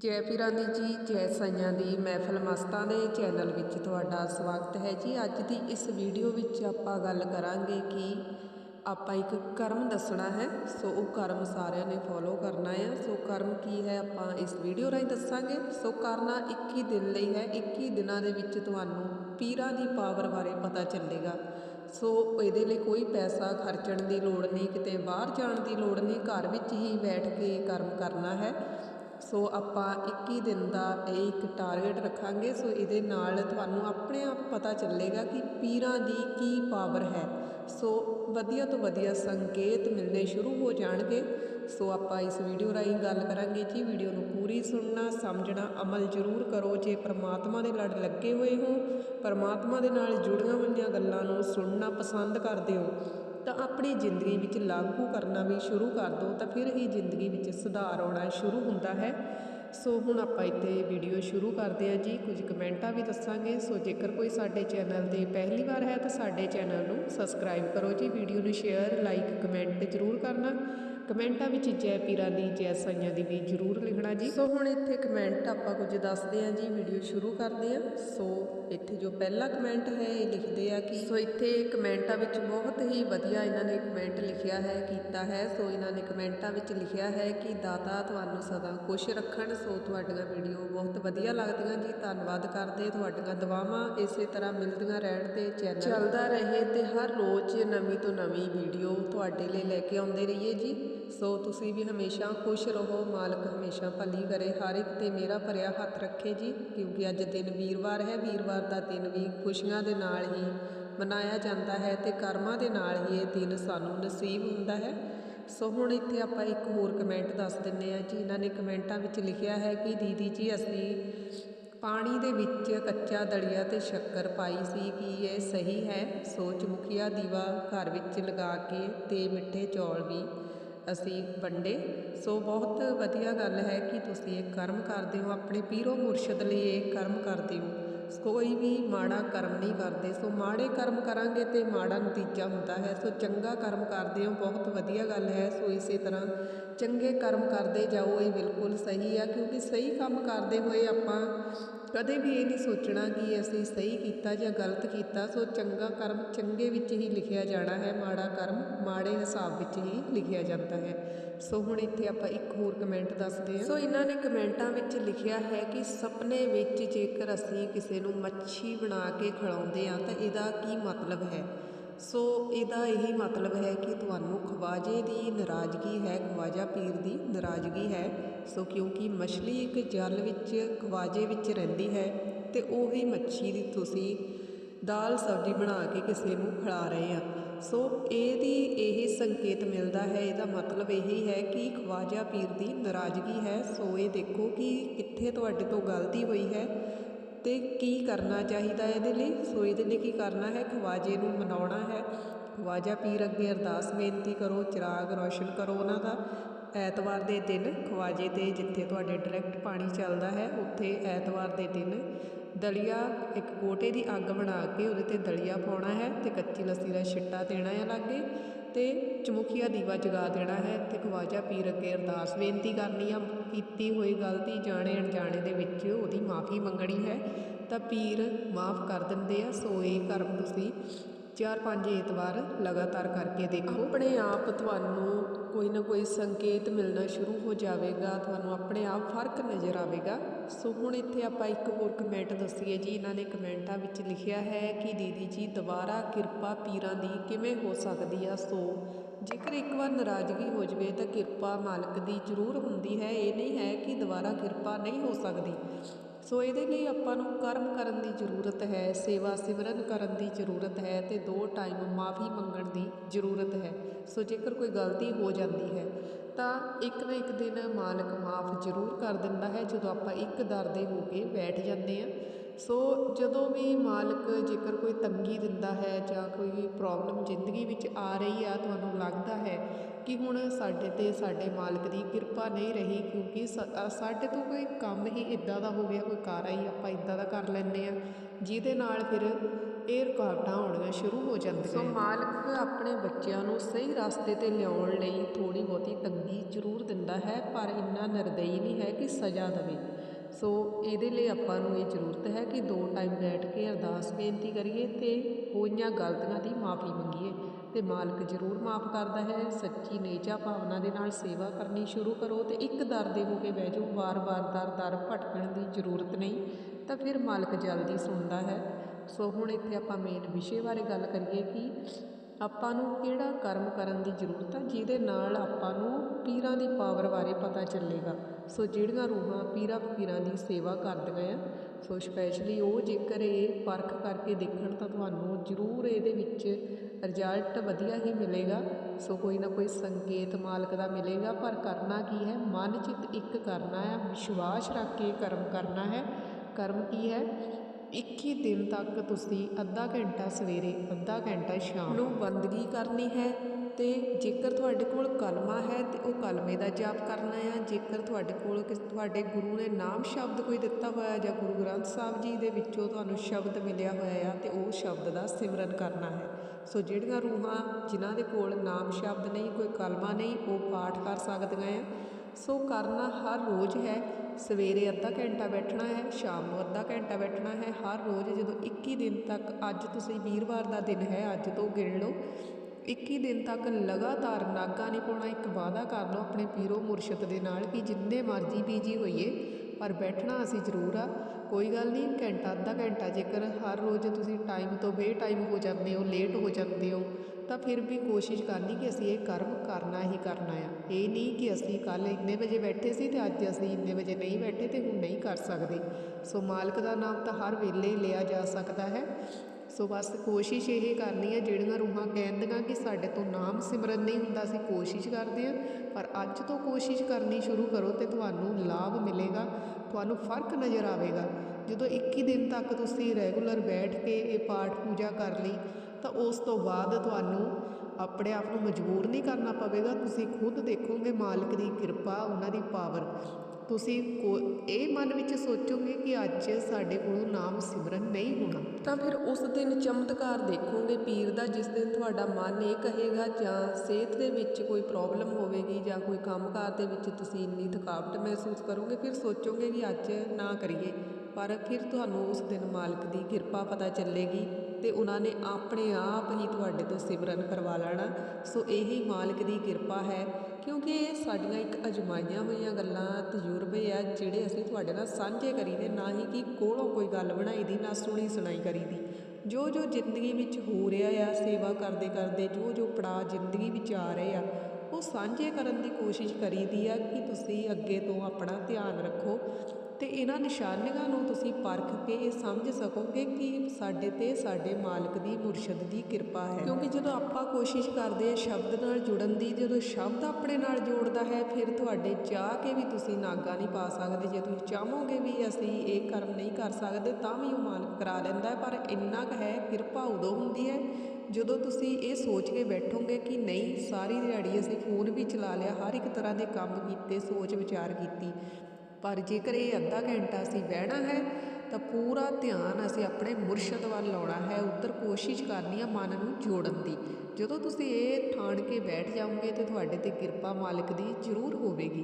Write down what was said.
ਜੈ ਪੀਰਾਂ ਦੀ ਜੀ, ਜੈ ਸਾਈਆਂ ਦੀ ਮਹਿਫਲ ਮਸਤਾਂ ਦੇ ਚੈਨਲ ਵਿੱਚ ਤੁਹਾਡਾ ਸਵਾਗਤ ਹੈ ਜੀ। ਅੱਜ ਦੀ ਇਸ ਵੀਡੀਓ ਵਿੱਚ ਆਪਾਂ ਗੱਲ ਕਰਾਂਗੇ ਕਿ ਆਪਾਂ ਇੱਕ ਕਰਮ ਦੱਸਣਾ ਹੈ। ਸੋ ਉਹ ਕਰਮ ਸਾਰਿਆਂ ਨੇ ਫੋਲੋ ਕਰਨਾ ਹੈ ਸੋ ਕਰਮ ਕੀ ਹੈ ਆਪਾਂ ਇਸ ਵੀਡੀਓ ਰਾਹੀਂ ਦੱਸਾਂਗੇ। ਸੋ ਕਰਨਾ 21 ਦਿਨ ਲਈ ਹੈ। 21 ਦਿਨਾਂ ਦੇ ਵਿੱਚ ਤੁਹਾਨੂੰ ਪੀਰਾਂ ਦੀ ਪਾਵਰ ਬਾਰੇ ਪਤਾ ਚੱਲੇਗਾ। ਸੋ ਇਹਦੇ ਲਈ ਕੋਈ ਪੈਸਾ ਖਰਚਣ ਦੀ ਲੋੜ ਨਹੀਂ, ਕਿਤੇ ਬਾਹਰ ਜਾਣ ਦੀ ਲੋੜ ਨਹੀਂ। ਘਰ ਵਿੱਚ ਹੀ ਬੈਠ ਕੇ ਕਰਮ ਕਰਨਾ ਹੈ। ਸੋ ਆਪਾਂ 21 ਦਿਨ ਦਾ ਇਹ ਇੱਕ ਟਾਰਗੇਟ ਰੱਖਾਂਗੇ। ਸੋ ਇਹਦੇ ਨਾਲ ਤੁਹਾਨੂੰ ਆਪਣੇ ਆਪ ਪਤਾ ਚੱਲੇਗਾ ਕਿ ਪੀਰਾਂ ਦੀ ਕੀ ਪਾਵਰ ਹੈ। ਸੋ ਵਧੀਆ ਤੋਂ ਵਧੀਆ ਸੰਕੇਤ ਮਿਲਣੇ ਸ਼ੁਰੂ ਹੋ ਜਾਣਗੇ। ਸੋ ਆਪਾਂ ਇਸ ਵੀਡੀਓ ਰਾਹੀਂ ਗੱਲ ਕਰਾਂਗੇ ਜੀ। ਵੀਡੀਓ ਨੂੰ ਪੂਰੀ ਸੁਣਨਾ, ਸਮਝਣਾ, ਅਮਲ ਜ਼ਰੂਰ ਕਰੋ। ਜੇ ਪ੍ਰਮਾਤਮਾ ਦੇ ਲੜ ਲੱਗੇ ਹੋਏ ਹੋ, ਪ੍ਰਮਾਤਮਾ ਦੇ ਨਾਲ ਜੁੜੀਆਂ ਹੋਈਆਂ ਗੱਲਾਂ ਨੂੰ ਸੁਣਨਾ ਪਸੰਦ ਕਰਦੇ ਹੋ ਤਾਂ ਆਪਣੀ ਜ਼ਿੰਦਗੀ ਵਿੱਚ ਲਾਗੂ ਕਰਨਾ ਵੀ ਸ਼ੁਰੂ ਕਰ ਦਿਓ ਤਾਂ ਫਿਰ ਹੀ ਜ਼ਿੰਦਗੀ ਵਿੱਚ ਸੁਧਾਰ ਆਉਣਾ ਸ਼ੁਰੂ ਹੁੰਦਾ ਹੈ। ਸੋ ਹੁਣ ਆਪਾਂ ਇੱਥੇ ਵੀਡੀਓ ਸ਼ੁਰੂ ਕਰਦੇ ਹਾਂ ਜੀ। ਕੁਝ ਕਮੈਂਟਾਂ ਵੀ ਦੱਸਾਂਗੇ। ਸੋ ਜੇਕਰ ਕੋਈ ਸਾਡੇ ਚੈਨਲ ਤੇ ਪਹਿਲੀ ਵਾਰ ਹੈ ਤਾਂ ਸਾਡੇ ਚੈਨਲ ਨੂੰ ਸਬਸਕ੍ਰਾਈਬ ਕਰੋ ਜੀ। ਵੀਡੀਓ ਨੂੰ ਸ਼ੇਅਰ ਲਾਈਕ ਕਮੈਂਟ ਜ਼ਰੂਰ ਕਰਨਾ। ਕਮੈਂਟਾਂ ਵਿੱਚ ਜੈ ਪੀਰਾਂ ਦੀ ਜੈ ਸਾਈਆਂ ਦੀ ਵੀ ਜ਼ਰੂਰ ਲਿਖਣਾ ਜੀ। ਸੋ ਹੁਣ ਇੱਥੇ ਕਮੈਂਟ ਆਪਾਂ ਕੁਝ ਦੱਸਦੇ ਹਾਂ ਜੀ ਵੀਡੀਓ ਸ਼ੁਰੂ ਕਰਦੇ ਹਾਂ। ਸੋ ਇੱਥੇ ਜੋ ਪਹਿਲਾ ਕਮੈਂਟ ਹੈ ਇਹ ਲਿਖਦੇ ਆ ਕਿ ਸੋ ਇੱਥੇ ਕਮੈਂਟਾਂ ਵਿੱਚ ਬਹੁਤ ਹੀ ਵਧੀਆ ਇਹਨਾਂ ਨੇ ਕਮੈਂਟ ਲਿਖਿਆ ਹੈ ਕੀਤਾ ਹੈ। ਸੋ ਇਹਨਾਂ ਨੇ ਕਮੈਂਟਾਂ ਵਿੱਚ ਲਿਖਿਆ ਹੈ ਕਿ ਦਾਤਾ ਤੁਹਾਨੂੰ ਸਦਾ ਖੁਸ਼ ਰੱਖਣ। ਸੋ ਤੁਹਾਡੀਆਂ ਵੀਡੀਓ ਬਹੁਤ ਵਧੀਆ ਲੱਗਦੀਆਂ ਜੀ। ਧੰਨਵਾਦ ਕਰਦੇ ਤੁਹਾਡੀਆਂ ਦੁਆਵਾਂ। ਇਸੇ ਤਰ੍ਹਾਂ ਮਿਲਦੀਆਂ ਰਹਿਣ ਤੇ ਚੈਨਲ ਚੱਲਦਾ ਰਹੇ ਤੇ ਹਰ ਰੋਜ਼ ਨਵੀਂ ਤੋਂ ਨਵੀਂ ਵੀਡੀਓ ਤੁਹਾਡੇ ਲਈ ਲੈ ਕੇ ਆਉਂਦੇ ਰਹੀਏ ਜੀ। ਸੋ ਤੁਸੀਂ ਵੀ ਹਮੇਸ਼ਾ ਖੁਸ਼ ਰਹੋ, ਮਾਲਕ ਹਮੇਸ਼ਾ ਭਲੀ ਕਰੇ। ਹਰ ਇੱਕ ਤੇ ਮੇਰਾ ਭਰਿਆ ਹੱਥ ਰੱਖੇ ਜੀ, ਕਿਉਂਕਿ ਅੱਜ ਦਿਨ ਵੀਰਵਾਰ ਹੈ। ਵੀਰਵਾਰ ਦਾ ਦਿਨ ਵੀ ਖੁਸ਼ੀਆਂ ਦੇ ਨਾਲ ਹੀ ਮਨਾਇਆ ਜਾਂਦਾ ਹੈ ਤੇ ਕਰਮਾਂ ਦੇ ਨਾਲ ਹੀ ਇਹ ਦਿਨ ਸਾਨੂੰ ਨਸੀਬ ਹੁੰਦਾ ਹੈ। ਸੋ ਹੁਣ ਇੱਥੇ ਆਪਾਂ ਇੱਕ ਹੋਰ ਕਮੈਂਟ ਦੱਸ ਦਿੰਨੇ ਆ ਜੀ। ਇਹਨਾਂ ਨੇ ਕਮੈਂਟਾਂ ਵਿੱਚ ਲਿਖਿਆ ਹੈ ਕਿ ਦੀਦੀ ਜੀ, ਅਸੀਂ ਪਾਣੀ ਦੇ ਵਿੱਚ ਕੱਚਾ ਦਲੀਆ ਤੇ ਸ਼ੱਕਰ ਪਾਈ ਸੀ। ਕਿ ਇਹ ਸਹੀ ਹੈ? ਸੋਚ ਮੁਖੀਆ ਦੀਵਾ ਘਰ ਵਿੱਚ ਲਗਾ ਕੇ ਤੇ ਮਿੱਠੇ ਚੌਲ ਵੀ ਅਸੀਂ ਵੰਡੇ। ਸੋ ਬਹੁਤ ਵਧੀਆ ਗੱਲ ਹੈ ਕਿ ਤੁਸੀਂ ਇਹ ਕਰਮ ਕਰਦੇ ਹੋ। ਆਪਣੇ ਪੀਰੋ ਮੁਰਸ਼ਦ ਲਈ ਇਹ ਕਰਮ ਕਰਦੇ ਹੋ। ਕੋਈ ਵੀ ਮਾੜਾ ਕਰਮ ਨਹੀਂ ਕਰਦੇ, ਸੋ ਮਾੜੇ ਕਰਮ ਕਰਾਂਗੇ ਤੇ ਮਾੜਾ ਨਤੀਜਾ ਹੁੰਦਾ ਹੈ। ਸੋ ਚੰਗਾ ਕਰਮ ਕਰਦੇ ਹੋ, ਬਹੁਤ ਵਧੀਆ ਗੱਲ ਹੈ। ਸੋ ਇਸੇ ਤਰ੍ਹਾਂ ਚੰਗੇ ਕਰਮ ਕਰਦੇ ਜਾਓ, ਇਹ ਬਿਲਕੁਲ ਸਹੀ ਆ, ਕਿਉਂਕਿ ਸਹੀ ਕੰਮ ਕਰਦੇ ਹੋਏ ਆਪਾਂ ਕਦੇ ਵੀ ਇਹ ਨਹੀਂ ਸੋਚਣਾ ਕਿ ਅਸੀਂ ਸਹੀ ਕੀਤਾ ਜਾਂ ਗਲਤ ਕੀਤਾ। ਸੋ ਚੰਗਾ ਕਰਮ ਚੰਗੇ ਵਿੱਚ ਹੀ ਲਿਖਿਆ ਜਾਣਾ ਹੈ, ਮਾੜਾ ਕਰਮ ਮਾੜੇ ਹਿਸਾਬ ਵਿੱਚ ਹੀ ਲਿਖਿਆ ਜਾਂਦਾ ਹੈ। ਸੋ ਹੁਣ ਇੱਥੇ ਆਪਾਂ ਇੱਕ ਹੋਰ ਕਮੈਂਟ ਦੱਸਦੇ ਹਾਂ। ਸੋ ਇਹਨਾਂ ਨੇ ਕਮੈਂਟਾਂ ਵਿੱਚ ਲਿਖਿਆ ਹੈ ਕਿ ਸੁਪਨੇ ਵਿੱਚ ਜੇਕਰ ਅਸੀਂ ਕਿਸੇ ਨੂੰ ਮੱਛੀ ਬਣਾ ਕੇ ਖਿਲਾਉਂਦੇ ਹਾਂ ਤਾਂ ਇਹਦਾ ਕੀ ਮਤਲਬ ਹੈ? ਸੋ ਇਹਦਾ ਇਹੀ ਮਤਲਬ ਹੈ ਕਿ ਤੁਹਾਨੂੰ ਖਵਾਜੇ ਦੀ ਨਾਰਾਜ਼ਗੀ ਹੈ, ਖਵਾਜਾ ਪੀਰ ਦੀ ਨਾਰਾਜ਼ਗੀ ਹੈ। ਸੋ ਕਿਉਂਕਿ ਮਛਲੀ ਇੱਕ ਜਲ ਵਿੱਚ, ਖਵਾਜੇ ਵਿੱਚ ਰਹਿੰਦੀ ਹੈ ਤੇ ਉਹੀ ਮੱਛੀ ਦੀ ਤੁਸੀਂ ਦਾਲ ਸਬਜ਼ੀ ਬਣਾ ਕੇ ਕਿਸੇ ਨੂੰ ਖਿਲਾ ਰਹੇ ਆ ਸੋ ਇਹਦੀ ਇਹ ਸੰਕੇਤ ਮਿਲਦਾ ਹੈ, ਇਹਦਾ ਮਤਲਬ ਇਹੀ ਹੈ ਕਿ ਖਵਾਜਾ ਪੀਰ ਦੀ ਨਾਰਾਜ਼ਗੀ ਹੈ। ਸੋ ਇਹ ਦੇਖੋ ਕਿ ਕਿੱਥੇ ਤੁਹਾਡੇ ਤੋਂ ਗਲਤੀ ਹੋਈ ਹੈ ਤੇ ਕੀ ਕਰਨਾ ਚਾਹੀਦਾ ਇਹਦੇ ਲਈ? ਸੋ ਇਹਦੇ ਲਈ ਕੀ ਕਰਨਾ ਹੈ? ਖਵਾਜੇ ਨੂੰ ਮਨਾਉਣਾ ਹੈ। ਖਵਾਜਾ ਪੀਰ ਅੱਗੇ ਅਰਦਾਸ ਬੇਨਤੀ ਕਰੋ, ਚਿਰਾਗ ਰੌਸ਼ਨ ਕਰੋ ਉਹਨਾਂ ਦਾ ਐਤਵਾਰ ਦੇ ਦਿਨ ਖਵਾਜੇ ਤੇ ਜਿੱਥੇ ਤੁਹਾਡੇ ਡਾਇਰੈਕਟ ਪਾਣੀ ਚੱਲਦਾ ਹੈ, ਉੱਥੇ ਐਤਵਾਰ ਦੇ ਦਿਨ ਦਲੀਆ ਇੱਕ ਗੋਟੇ ਦੀ ਅੱਗ ਬਣਾ ਕੇ ਉਹਦੇ ਤੇ ਦਲੀਆ ਪਾਉਣਾ ਹੈ ਅਤੇ ਕੱਚੀ ਲੱਸੀ ਦਾ ਛਿੱਟਾ ਦੇਣਾ ਹੈ ਲਾਗੇ ਅਤੇ ਚਮੁਖੀਆ ਦੀਵਾ ਜਗਾ ਦੇਣਾ ਹੈ। ਤੇ ਖਵਾਜਾ ਪੀਰ ਅੱਗੇ ਅਰਦਾਸ ਬੇਨਤੀ ਕਰਨੀ ਆ, ਕੀਤੀ ਹੋਈ ਗਲਤੀ ਜਾਣੇ ਅਣਜਾਣੇ ਦੇ ਵਿੱਚ ਉਹਦੀ ਮਾਫੀ ਮੰਗਣੀ ਹੈ। ਤਾਂ ਪੀਰ ਮਾਫ ਕਰ ਦਿੰਦੇ ਆ ਸੋ ਇਹ ਕਰਮ ਤੁਸੀਂ। ਚਾਰ ਪੰਜ ਐਤਵਾਰ ਲਗਾਤਾਰ ਕਰਕੇ ਦੇਖੋ। ਆਪਣੇ ਆਪ ਤੁਹਾਨੂੰ ਕੋਈ ਨਾ ਕੋਈ ਸੰਕੇਤ ਮਿਲਣਾ ਸ਼ੁਰੂ ਹੋ ਜਾਵੇਗਾ, ਤੁਹਾਨੂੰ ਆਪਣੇ ਆਪ ਫ਼ਰਕ ਨਜ਼ਰ ਆਵੇਗਾ। ਸੋ ਹੁਣ ਇੱਥੇ ਆਪਾਂ ਇੱਕ ਹੋਰ ਕਮੈਂਟ ਦੱਸੀਏ ਜੀ, ਇਹਨਾਂ ਨੇ ਕਮੈਂਟਾਂ ਵਿੱਚ ਲਿਖਿਆ ਹੈ ਕਿ ਦੀਦੀ ਜੀ, ਦੁਬਾਰਾ ਕਿਰਪਾ ਪੀਰਾਂ ਦੀ ਕਿਵੇਂ ਹੋ ਸਕਦੀ ਆ? ਸੋ ਜੇਕਰ ਇੱਕ ਵਾਰ ਨਾਰਾਜ਼ਗੀ ਹੋ ਜਵੇ ਤਾਂ ਕਿਰਪਾ ਮਾਲਕ ਦੀ ਜ਼ਰੂਰ ਹੁੰਦੀ ਹੈ। ਇਹ ਨਹੀਂ ਹੈ ਕਿ ਦੁਬਾਰਾ ਕਿਰਪਾ ਨਹੀਂ ਹੋ ਸਕਦੀ। ਸੋ ਇਹਦੇ ਲਈ ਆਪਾਂ ਨੂੰ ਕਰਮ ਕਰਨ ਦੀ ਜ਼ਰੂਰਤ ਹੈ, ਸੇਵਾ ਸਿਮਰਨ ਕਰਨ ਦੀ ਜ਼ਰੂਰਤ ਹੈ ਤੇ ਦੋ ਟਾਈਮ ਮਾਫੀ ਮੰਗਣ ਦੀ ਜ਼ਰੂਰਤ ਹੈ। ਸੋ ਜੇਕਰ ਕੋਈ ਗਲਤੀ ਹੋ ਜਾਂਦੀ ਹੈ, ਤਾਂ ਇੱਕ ਨਾ ਇੱਕ ਦਿਨ ਮਾਲਕ ਮਾਫ ਜ਼ਰੂਰ ਕਰ ਦਿੰਦਾ ਹੈ ਜਦੋਂ ਆਪਾਂ ਇੱਕ ਦਰ ਦੇ ਹੋ ਕੇ ਬੈਠ ਜਾਂਦੇ ਆ ਸੋ ਜਦੋਂ ਵੀ ਮਾਲਕ ਜੇਕਰ ਕੋਈ ਤੰਗੀ ਦਿੰਦਾ ਹੈ ਜਾਂ ਕੋਈ ਪ੍ਰੋਬਲਮ ਜ਼ਿੰਦਗੀ ਵਿੱਚ ਆ ਰਹੀ ਆ ਤੁਹਾਨੂੰ ਲੱਗਦਾ ਹੈ ਕਿ ਹੁਣ ਸਾਡੇ ਤੇ ਸਾਡੇ ਮਾਲਕ ਦੀ ਕਿਰਪਾ ਨਹੀਂ ਰਹੀ ਕਿਉਂਕਿ ਸਾਡੇ ਤੋਂ ਕੋਈ ਕੰਮ ਹੀ ਇਦਾਂ ਦਾ ਹੋ ਗਿਆ ਕੋਈ ਕਾਰਾ ਹੀ ਆਪਾਂ ਇਦਾਂ ਦਾ ਕਰ ਲੈਂਦੇ ਆ ਜਿਹਦੇ ਨਾਲ ਫਿਰ ਇਹ ਰੁਕਾਵਟਾਂ ਆਉਣੀਆਂ ਸ਼ੁਰੂ ਹੋ ਜਾਂਦੀਆਂ ਸੋ। ਮਾਲਕ ਆਪਣੇ ਬੱਚਿਆਂ ਨੂੰ ਸਹੀ ਰਸਤੇ ਤੇ ਲਿਆਉਣ ਲਈ ਥੋੜੀ ਬਹੁਤੀ ਤੰਗੀ ਜ਼ਰੂਰ ਦਿੰਦਾ ਹੈ ਪਰ ਇੰਨਾ ਨਿਰਦਈ ਨਹੀਂ ਹੈ ਕਿ ਸਜ਼ਾ ਦੇਵੇ ਸੋ ਇਹਦੇ ਲਈ ਆਪਾਂ ਨੂੰ ਇਹ ਜ਼ਰੂਰਤ ਹੈ ਕਿ ਦੋ ਟਾਈਮ ਬੈਠ ਕੇ ਅਰਦਾਸ ਬੇਨਤੀ ਕਰੀਏ ਤੇ ਹੋਈਆਂ ਗਲਤੀਆਂ ਦੀ ਮਾਫੀ ਮੰਗੀਏ ਤੇ ਮਾਲਕ ਜ਼ਰੂਰ ਮਾਫ ਕਰਦਾ ਹੈ, ਸੱਚੀ ਨੇਚਾ ਭਾਵਨਾ ਦੇ ਨਾਲ ਸੇਵਾ ਕਰਨੀ ਸ਼ੁਰੂ ਕਰੋ ਤੇ ਇੱਕ ਦਰ ਦੇ ਹੋ ਕੇ ਬਹਿ ਜਾਓ, ਵਾਰ-ਵਾਰ ਦਰ-ਦਰ ਭਟਕਣ ਦੀ ਜ਼ਰੂਰਤ ਨਹੀਂ, ਤਾਂ ਫਿਰ ਮਾਲਕ ਜਲਦੀ ਸੁਣਦਾ ਹੈ। ਸੋ ਹੁਣ ਇੱਥੇ ਆਪਾਂ ਮੇਨ ਵਿਸ਼ੇ ਬਾਰੇ ਗੱਲ ਕਰੀਏ ਕਿ ਆਪਾਂ ਨੂੰ ਕਿਹੜਾ ਕਰਮ ਕਰਨ ਦੀ ਜ਼ਰੂਰਤ ਆ, ਜਿਹਦੇ ਨਾਲ ਆਪਾਂ ਨੂੰ ਪੀਰਾਂ ਦੀ ਪਾਵਰ ਬਾਰੇ ਪਤਾ ਚੱਲੇਗਾ। ਸੋ ਜਿਹੜੀਆਂ ਰੂਹਾਂ ਪੀਰਾਂ ਫਕੀਰਾਂ ਦੀ ਸੇਵਾ ਕਰਦੀਆਂ ਆ, ਸੋ ਸਪੈਸ਼ਲੀ ਉਹ ਜੇਕਰ ਇਹ ਪਰਖ ਕਰਕੇ ਦੇਖਣ ਤਾਂ ਤੁਹਾਨੂੰ ਜ਼ਰੂਰ ਇਹਦੇ ਵਿੱਚ ਰਿਜ਼ਲਟ ਵਧੀਆ ਹੀ ਮਿਲੇਗਾ। ਸੋ ਕੋਈ ਨਾ ਕੋਈ ਸੰਕੇਤ ਮਾਲਕ ਦਾ ਮਿਲੇਗਾ, ਪਰ ਕਰਨਾ ਕੀ ਹੈ? ਮਨ ਚਿੱਤ ਇੱਕ ਕਰਨਾ ਹੈ, ਵਿਸ਼ਵਾਸ ਰੱਖ ਕੇ ਕਰਮ ਕਰਨਾ ਹੈ। ਕਰਮ ਕੀ ਹੈ? 21 ਦਿਨ ਤੱਕ ਤੁਸੀਂ ਅੱਧਾ ਘੰਟਾ ਸਵੇਰੇ, ਅੱਧਾ ਘੰਟਾ ਸ਼ਾਮ ਨੂੰ ਬੰਦਗੀ ਕਰਨੀ ਹੈ ਤੇ ਜੇਕਰ ਤੁਹਾਡੇ ਕੋਲ ਕਲਮਾ ਹੈ ਤੇ ਉਹ ਕਲਮੇ ਦਾ ਜਾਪ ਕਰਨਾ ਹੈ। ਜੇਕਰ ਤੁਹਾਡੇ ਕੋਲ ਕਿਸ, ਤੁਹਾਡੇ ਗੁਰੂ ਨੇ ਨਾਮ ਸ਼ਬਦ ਕੋਈ ਦਿੱਤਾ ਹੋਇਆ ਜਾਂ ਗੁਰੂ ਗ੍ਰੰਥ ਸਾਹਿਬ ਜੀ ਦੇ ਵਿੱਚੋਂ ਤੁਹਾਨੂੰ ਸ਼ਬਦ ਮਿਲਿਆ ਹੋਇਆ ਆ ਤੇ ਉਹ ਸ਼ਬਦ ਦਾ ਸਿਮਰਨ ਕਰਨਾ ਹੈ। ਸੋ ਜਿਹੜੀਆਂ ਰੂਹਾਂ ਜਿਨ੍ਹਾਂ ਦੇ ਕੋਲ ਨਾਮ ਸ਼ਬਦ ਨਹੀਂ, ਕੋਈ ਕਲਮਾ ਨਹੀਂ, ਉਹ ਪਾਠ ਕਰ ਸਕਦੀਆਂ ਆ। ਸੋ ਕਰਨਾ ਹਰ ਰੋਜ਼ ਹੈ, ਸਵੇਰੇ ਅੱਧਾ ਘੰਟਾ ਬੈਠਣਾ ਹੈ, ਸ਼ਾਮ ਨੂੰ ਅੱਧਾ ਘੰਟਾ ਬੈਠਣਾ ਹੈ, ਹਰ ਰੋਜ਼ ਜਦੋਂ 21 ਦਿਨ ਤੱਕ ਅੱਜ ਤੁਸੀਂ ਵੀਰਵਾਰ ਦਾ ਦਿਨ ਹੈ, ਅੱਜ ਤੋਂ ਗਿਣ ਲਓ 21 ਦਿਨ ਤੱਕ ਲਗਾਤਾਰ ਨਾਗਾ ਨਹੀਂ ਪਾਉਣਾ, ਇੱਕ ਵਾਅਦਾ ਕਰ ਲਓ ਆਪਣੇ ਪੀਰੋ ਮੁਰਸ਼ਿਦ ਦੇ ਨਾਲ ਕਿ ਜਿੰਨੇ ਮਰਜ਼ੀ ਬੀਜੀ ਹੋਈਏ, ਪਰ ਬੈਠਣਾ ਅਸੀਂ ਜ਼ਰੂਰ ਆ, ਕੋਈ ਗੱਲ ਨਹੀਂ, ਘੰਟਾ, ਅੱਧਾ ਘੰਟਾ ਜੇਕਰ ਹਰ ਰੋਜ਼ ਤੁਸੀਂ ਟਾਈਮ ਤੋਂ ਬੇ ਟਾਈਮ ਹੋ ਜਾਂਦੇ ਹੋ ਲੇਟ ਹੋ ਜਾਂਦੇ ਹੋ ਤਾਂ ਫਿਰ ਵੀ ਕੋਸ਼ਿਸ਼ ਕਰਨੀ ਕਿ ਅਸੀਂ ਇਹ ਕਰਮ ਕਰਨਾ ਹੀ ਕਰਨਾ ਆ। ਇਹ ਨਹੀਂ ਕਿ ਅਸੀਂ ਕੱਲ ਇੰਨੇ ਵਜੇ ਬੈਠੇ ਸੀ ਤੇ ਅੱਜ ਅਸੀਂ ਇੰਨੇ ਵਜੇ ਨਹੀਂ ਬੈਠੇ ਤੇ ਹੁਣ ਨਹੀਂ ਕਰ ਸਕਦੇ। ਸੋ ਮਾਲਕ ਦਾ ਨਾਮ ਤਾਂ ਹਰ ਵੇਲੇ ਲਿਆ ਜਾ ਸਕਦਾ ਹੈ। ਸੋ ਬਸ ਕੋਸ਼ਿਸ਼ ਇਹ ਕਰਨੀ ਹੈ ਜਿਹੜੀਆਂ ਰੂਹਾਂ ਕਹਿੰਦੀਆਂ ਕਿ ਸਾਡੇ ਤੋਂ ਨਾਮ ਸਿਮਰਨ ਨਹੀਂ ਹੁੰਦਾ ਅਸੀਂ ਕੋਸ਼ਿਸ਼ ਕਰਦੇ ਹਾਂ ਪਰ ਅੱਜ ਤੋਂ ਕੋਸ਼ਿਸ਼ ਕਰਨੀ ਸ਼ੁਰੂ ਕਰੋ ਤੇ ਤੁਹਾਨੂੰ ਲਾਭ ਮਿਲੇਗਾ, ਤੁਹਾਨੂੰ ਫ਼ਰਕ ਨਜ਼ਰ ਆਵੇਗਾ। ਜਦੋਂ 21 ਦਿਨ ਤੱਕ ਤੁਸੀਂ ਰੈਗੂਲਰ ਬੈਠ ਕੇ ਇਹ ਪਾਠ ਪੂਜਾ ਕਰ ਲਈ ਤਾਂ ਉਸ ਤੋਂ ਬਾਅਦ ਤੁਹਾਨੂੰ ਆਪਣੇ ਆਪ ਨੂੰ ਮਜਬੂਰ ਨਹੀਂ ਕਰਨਾ ਪਵੇਗਾ। ਤੁਸੀਂ ਖੁਦ ਦੇਖੋਗੇ ਮਾਲਕ ਦੀ ਕਿਰਪਾ, ਉਹਨਾਂ ਦੀ ਪਾਵਰ ਤੁਸੀਂ ਕੋ, ਇਹ ਮਨ ਵਿੱਚ ਸੋਚੋਗੇ ਕਿ ਅੱਜ ਸਾਡੇ ਕੋਲੋਂ ਨਾਮ ਸਿਮਰਨ ਨਹੀਂ ਹੋਣਾ। ਤਾਂ ਫਿਰ ਉਸ ਦਿਨ ਚਮਤਕਾਰ ਦੇਖੋਗੇ ਪੀਰ ਦਾ, ਜਿਸ ਦਿਨ ਤੁਹਾਡਾ ਮਨ ਇਹ ਕਹੇਗਾ, ਜਾਂ ਸਿਹਤ ਦੇ ਵਿੱਚ ਕੋਈ ਪ੍ਰੋਬਲਮ ਹੋਵੇਗੀ, ਜਾਂ ਕੋਈ ਕੰਮਕਾਰ ਦੇ ਵਿੱਚ ਤੁਸੀਂ ਇੰਨੀ ਥਕਾਵਟ ਮਹਿਸੂਸ ਕਰੋਗੇ, ਫਿਰ ਸੋਚੋਗੇ ਕਿ ਅੱਜ ਨਾ ਕਰੀਏ। ਪਰ ਫਿਰ ਤੁਹਾਨੂੰ ਉਸ ਦਿਨ ਮਾਲਕ ਦੀ ਕਿਰਪਾ ਪਤਾ ਚੱਲੇਗੀ ਤੇ ਉਹਨਾਂ ਨੇ ਆਪਣੇ ਆਪ ਹੀ ਤੁਹਾਡੇ ਤੋਂ ਸਿਮਰਨ ਕਰਵਾ ਲੈਣਾ। ਸੋ ਇਹੀ ਮਾਲਕ ਦੀ ਕਿਰਪਾ ਹੈ, ਕਿਉਂਕਿ ਇਹ ਸਾਡੀਆਂ ਇੱਕ ਅਜਮਾਈਆਂ ਹੋਈਆਂ ਗੱਲਾਂ, ਤਜਰਬੇ ਆ, ਜਿਹੜੇ ਅਸੀਂ ਤੁਹਾਡੇ ਨਾਲ ਸਾਂਝੇ ਕਰੀਦੇ, ਨਾ ਹੀ ਕਿ ਕੋਲੋਂ ਕੋਈ ਗੱਲ ਬਣਾਈ ਦੀ, ਨਾ ਸੁਣੀ ਸੁਣਾਈ ਕਰੀਦੀ ਜੋ ਜੋ ਜ਼ਿੰਦਗੀ ਵਿੱਚ ਹੋ ਰਿਹਾ ਆ, ਸੇਵਾ ਕਰਦੇ ਕਰਦੇ ਜੋ ਜੋ ਪੜਾਅ ਜ਼ਿੰਦਗੀ ਵਿੱਚ ਆ ਰਹੇ ਆ, ਉਹ ਸਾਂਝੇ ਕਰਨ ਦੀ ਕੋਸ਼ਿਸ਼ ਕਰੀਦੀ ਆ ਕਿ ਤੁਸੀਂ ਅੱਗੇ ਤੋਂ ਆਪਣਾ ਧਿਆਨ ਰੱਖੋ। ਤੇ ਇਹਨਾਂ ਨਿਸ਼ਾਨੀਆਂ ਨੂੰ ਤੁਸੀਂ ਪਰਖ ਕੇ ਇਹ ਸਮਝ ਸਕੋਗੇ ਕਿ ਸਾਡੇ ਤੇ ਸਾਡੇ ਮਾਲਕ ਦੀ ਮੁਰਸ਼ਦ ਦੀ ਕਿਰਪਾ ਹੈ। ਕਿਉਂਕਿ ਜਦੋਂ ਆਪਾਂ ਕੋਸ਼ਿਸ਼ ਕਰਦੇ ਹਾਂ ਸ਼ਬਦ ਨਾਲ ਜੁੜਨ ਦੀ, ਜਦੋਂ ਸ਼ਬਦ ਆਪਣੇ ਨਾਲ ਜੋੜਦਾ ਹੈ, ਫਿਰ ਤੁਹਾਡੇ ਚਾਹ ਕੇ ਵੀ ਤੁਸੀਂ ਨਾਗਾ ਨਹੀਂ ਪਾ ਸਕਦੇ। ਜੇ ਤੁਸੀਂ ਚਾਹੋਗੇ ਵੀ ਅਸੀਂ ਇਹ ਕਰਮ ਨਹੀਂ ਕਰ ਸਕਦੇ, ਤਾਂ ਵੀ ਉਹ ਮਾਲਕ ਕਰਾ ਲੈਂਦਾ ਪਰ ਇੰਨਾ ਕੁ ਹੈ, ਕਿਰਪਾ ਉਦੋਂ ਹੁੰਦੀ ਹੈ ਜਦੋਂ ਤੁਸੀਂ ਇਹ ਸੋਚ ਕੇ ਬੈਠੋਗੇ ਕਿ ਨਹੀਂ, ਸਾਰੀ ਦਿਹਾੜੀ ਅਸੀਂ ਫੋਨ ਵੀ ਚਲਾ ਲਿਆ, ਹਰ ਇੱਕ ਤਰ੍ਹਾਂ ਦੇ ਕੰਮ ਕੀਤੇ ਸੋਚ ਵਿਚਾਰ ਕੀਤੀ। ਪਰ ਜੇਕਰ ਇਹ ਅੱਧਾ ਘੰਟਾ ਅਸੀਂ ਬਹਿਣਾ ਹੈ, ਤਾਂ ਪੂਰਾ ਧਿਆਨ ਅਸੀਂ ਆਪਣੇ ਮੁਰਸ਼ਦ ਵੱਲ ਲਾਉਣਾ ਹੈ, ਉੱਧਰ ਕੋਸ਼ਿਸ਼ ਕਰਨੀ ਆ ਮਨ ਨੂੰ ਜੋੜਨ ਦੀ। ਜਦੋਂ ਤੁਸੀਂ ਇਹ ਠਾਣ ਕੇ ਬੈਠ ਜਾਓਗੇ ਤੇ ਤੁਹਾਡੇ ਤੇ ਕਿਰਪਾ ਮਾਲਕ ਦੀ ਜ਼ਰੂਰ ਹੋਵੇਗੀ।